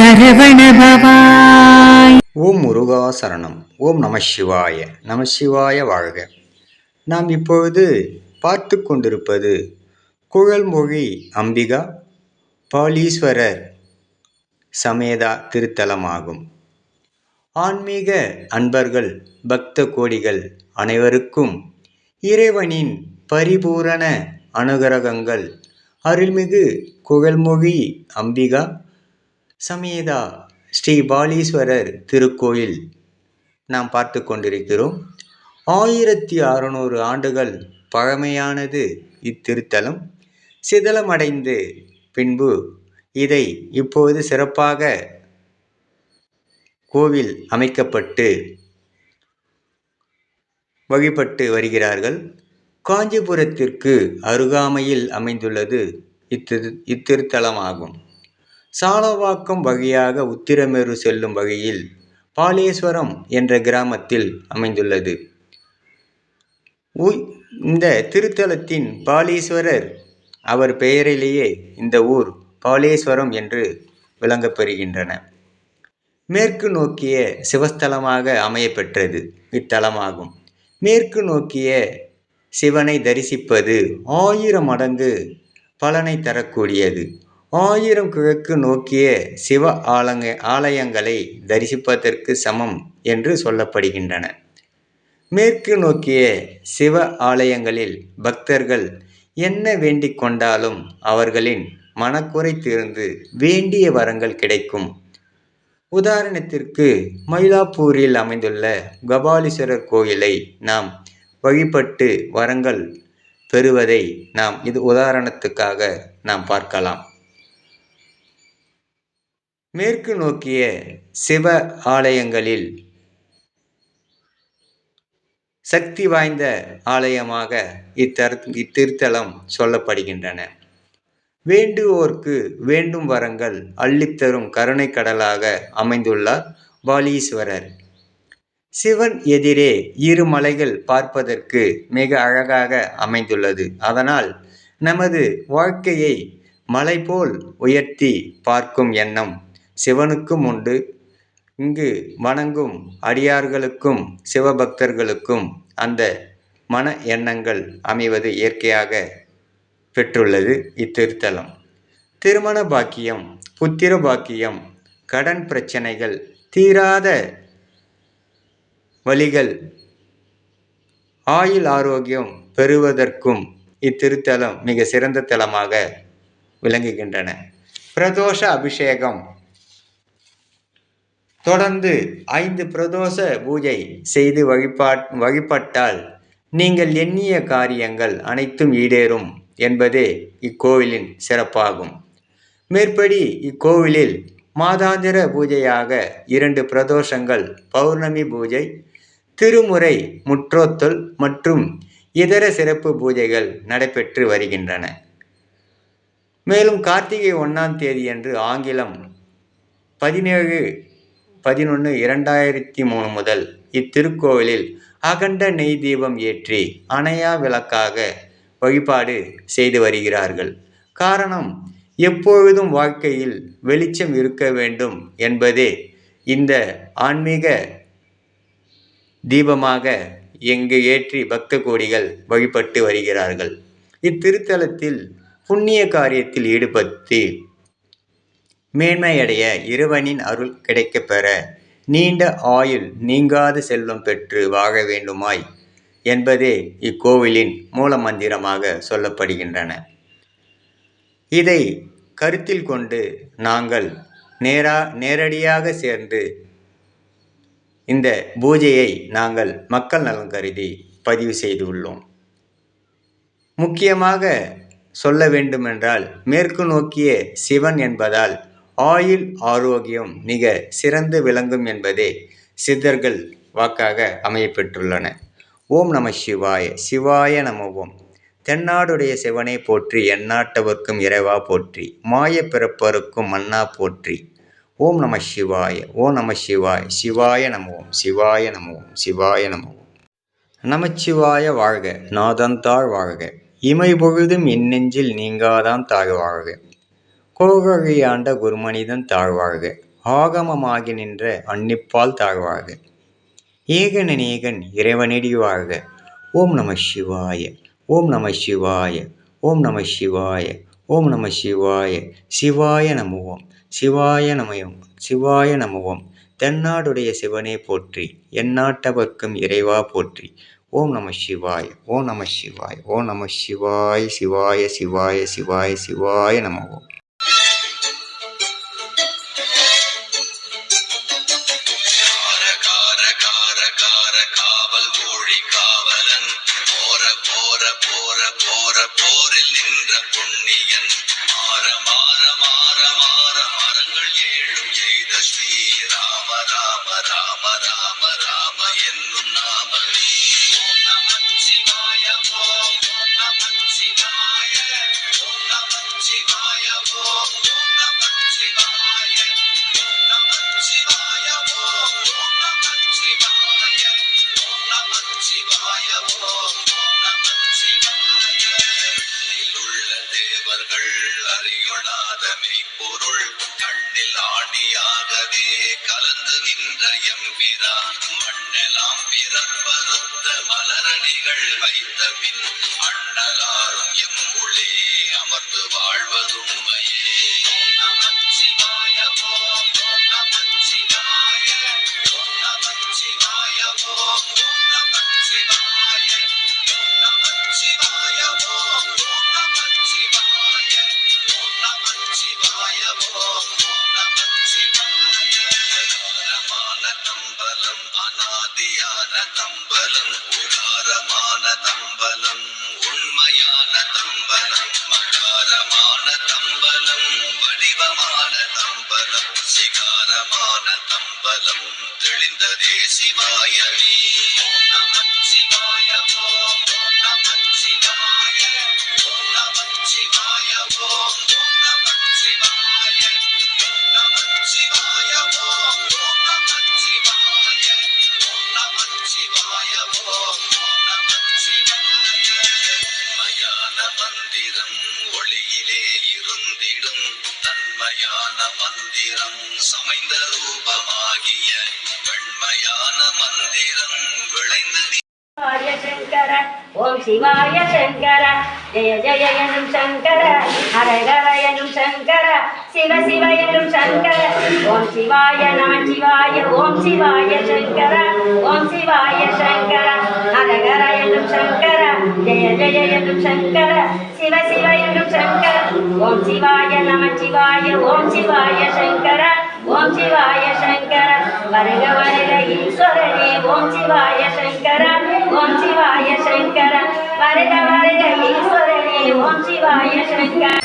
சரவணபவாய். ஓம் முருகா சரணம். ஓம் நம சிவாய. நம சிவாய வாழ்க. நாம் இப்பொழுது பார்த்து கொண்டிருப்பது குழல்மொழி அம்பிகா பாலீஸ்வரர் சமேதா திருத்தலமாகும். ஆன்மீக அன்பர்கள் பக்த கோடிகள் அனைவருக்கும் இறைவனின் பரிபூரண அனுகிரகங்கள். அருள்மிகு குழல்மொழி அம்பிகா சமேதா ஸ்ரீ பாலீஸ்வரர் திருக்கோயில் நாம் பார்த்து கொண்டிருக்கிறோம். ஆயிரத்தி அறுநூறு ஆண்டுகள் பழமையானது இத்திருத்தலம். சிதலமடைந்து பின்பு இதை இப்போது சிறப்பாக கோவில் அமைக்கப்பட்டு வழிபட்டு வருகிறார்கள். காஞ்சிபுரத்திற்கு அருகாமையில் அமைந்துள்ளது இத்திரு இத்திருத்தலமாகும். சாலவாக்கம் வழியாக உத்திரமேரு செல்லும் வழியில் பாலேஸ்வரம் என்ற கிராமத்தில் அமைந்துள்ளது. இந்த திருத்தலத்தின் பாலீஸ்வரர் அவர் பெயரிலேயே இந்த ஊர் பாலேஸ்வரம் என்று விளங்கப்பெறுகின்றன. மேற்கு நோக்கிய சிவஸ்தலமாக அமையப்பெற்றது இத்தலமாகும். மேற்கு நோக்கிய சிவனை தரிசிப்பது ஆயிரம் மடங்கு பலனை தரக்கூடியது. ஆயிரம் கிழக்கு நோக்கிய சிவ ஆலங்க ஆலயங்களை தரிசிப்பதற்கு சமம் என்று சொல்லப்படுகின்றன. மேற்கு நோக்கிய சிவ ஆலயங்களில் பக்தர்கள் என்ன வேண்டிக் கொண்டாலும் அவர்களின் மனக்குறை தீர்ந்து வேண்டிய வரங்கள் கிடைக்கும். உதாரணத்திற்கு மயிலாப்பூரில் அமைந்துள்ள கபாலீஸ்வரர் கோயிலை நாம் வழிபட்டு வரங்கள் பெறுவதை நாம் இது உதாரணத்துக்காக நாம் பார்க்கலாம். மேற்கு நோக்கிய சிவ ஆலயங்களில் சக்தி வாய்ந்த ஆலயமாக இத்தர் இத்திருத்தலம் சொல்லப்படுகின்றன. வேண்டுவோர்க்கு வேண்டும் வரங்கள் அள்ளித்தரும் கருணை கடலாக அமைந்துள்ளார் பாலீஸ்வரர். சிவன் எதிரே இரு மலைகள் பார்ப்பதற்கு மிக அழகாக அமைந்துள்ளது. அதனால் நமது வாழ்க்கையை மலை போல் உயர்த்தி பார்க்கும் எண்ணம் சிவனுக்கும் உண்டு. இங்கு வணங்கும் அடியார்களுக்கும் சிவபக்தர்களுக்கும் அந்த மன எண்ணங்கள் அமைவது இயற்கையாக பெற்றுள்ளது இத்திருத்தலம். திருமண பாக்கியம் புத்திர பாக்கியம் கடன் பிரச்சனைகள் தீராத வழிகள் ஆயுள் ஆரோக்கியம் பெறுவதற்கும் இத்திருத்தலம் மிக சிறந்த தலமாக விளங்குகின்றன. பிரதோஷ அபிஷேகம் தொடர்ந்து ஐந்து பிரதோஷ பூஜை செய்து வழிபாட் வழிபட்டால் நீங்கள் எண்ணிய காரியங்கள் அனைத்தும் ஈடேறும் என்பதே இக்கோவிலின் சிறப்பாகும். மேற்படி இக்கோவிலில் மாதாந்திர பூஜையாக இரண்டு பிரதோஷங்கள் பௌர்ணமி பூஜை திருமுறை முற்றோத்தல் மற்றும் இதர சிறப்பு பூஜைகள் நடைபெற்று வருகின்றன. மேலும் கார்த்திகை ஒன்றாம் தேதியன்று ஆங்கிலம் பதினேழு பதினொன்று இரண்டாயிரத்தி மூணு முதல் இத்திருக்கோவிலில் அகண்ட நெய் தீபம் ஏற்றி அணையா விளக்காக வழிபாடு செய்து வருகிறார்கள். காரணம் எப்பொழுதும் வாழ்க்கையில் வெளிச்சம் இருக்க வேண்டும் என்பதே இந்த ஆன்மீக தீபமாக எங்கு ஏற்றி பக்த கோடிகள் வழிபட்டு வருகிறார்கள். இத்திருத்தலத்தில் புண்ணிய காரியத்தில் ஈடுபட்டு மேன்மையடைய இறைவனின் அருள் கிடைக்கப் பெற நீண்ட ஆயுள் நீங்காது செல்வம் பெற்று வாழ வேண்டுமாய் என்பதே இக்கோவிலின் மூல மந்திரமாக சொல்லப்படுகின்றன. இதை கருத்தில் கொண்டு நாங்கள் நேரா நேரடியாக சேர்ந்து இந்த பூஜையை நாங்கள் மக்கள் நலன் கருதி பதிவு செய்துள்ளோம். முக்கியமாக சொல்ல வேண்டுமென்றால் மேற்கு நோக்கிய சிவன் என்பதால் ஆயுள் ஆரோக்கியம் மிக சிறந்து விளங்கும் என்பதே சித்தர்கள் வாக்காக அமையப்பெற்றுள்ளன. ஓம் நம சிவாய சிவாய நம ஓம். தென்னாடுடைய சிவனை போற்றி எந்நாட்டவர்க்கும் இறைவா போற்றி மாய பிறப்பருக்கும் மன்னா போற்றி. ஓம் நம சிவாய ஓம் நம சிவாய சிவாய நம ஓம் சிவாய நம ஓம் சிவாய நம ஓம். நமச்சிவாய வாழ்க நாதந்தாழ் வாழ்க. இமை பொழுதும் இன்னெஞ்சில் நீங்காதான் தாழ் வாழ்க. கோகழியாண்ட குருமனிதன் தாழ்வாழ்க ஆகமமாகி நின்ற அன்னிப்பால் தாழ்வாக. ஏகன் அநேகன் இறைவனடிவாக ஓம் நம சிவாய ஓம் நம சிவாய ஓம் நம சிவாய ஓம் நம சிவாய. சிவாய நமவோம் சிவாய நமயம் சிவாய நமவோம். தென்னாடுடைய சிவனே போற்றி எந்நாட்டவர்க்கும் இறைவா போற்றி. ஓம் நம சிவாய ஓம் நம சிவாய ஓம் நம சிவாய சிவாய சிவாய சிவாய சிவாய நமவோம். போரில் நின்ற சிகாரமான தம்பலம் தெளிந்ததே சிவாயமே ஓம் நம சிவாய ஓம் தன்மையான மந்திரம் சமைந்த ரூபமாகிய வெண்மையான மந்திரம் விளைந்து ஆரிய சங்கர ஓம் சிவாய சங்கர ஜெய ஜெய எனும் சங்கர ஹரஹர எனும் சங்கர சிவ சிவ எனும் சங்கர ஓம் சிவாய நம சிவாய ஓம் சிவாய சங்கர ஓம் சிவாய சங்கர ஹரஹர எனும் சங்கர ஜெய ஜெய எனும் சங்கர சிவ சிவ எனும் சங்கர ஓம் சிவாய நம சிவாய ஓம் சிவாய சங்கர ஓம் சிவாய சங்கர வருக வருக ஈஸ்வரனே ஓம் சிவாய சங்கர ஓம் சிவாய சங்கர வருக வருக ஈஸ்வரனே ஓம் சிவாய சங்கர ஓம்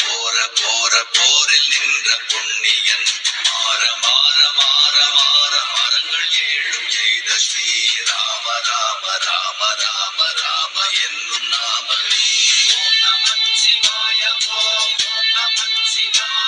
போற போற போரில் நின்ற புண்ணியன். மாற மாற மாற மாற மரங்கள் ஏழும் எய்த ஸ்ரீ ராம ராம ராம ராம ராம என்னும் நாமமே. நமச்சிவாய ஓம் நமச்சிவாய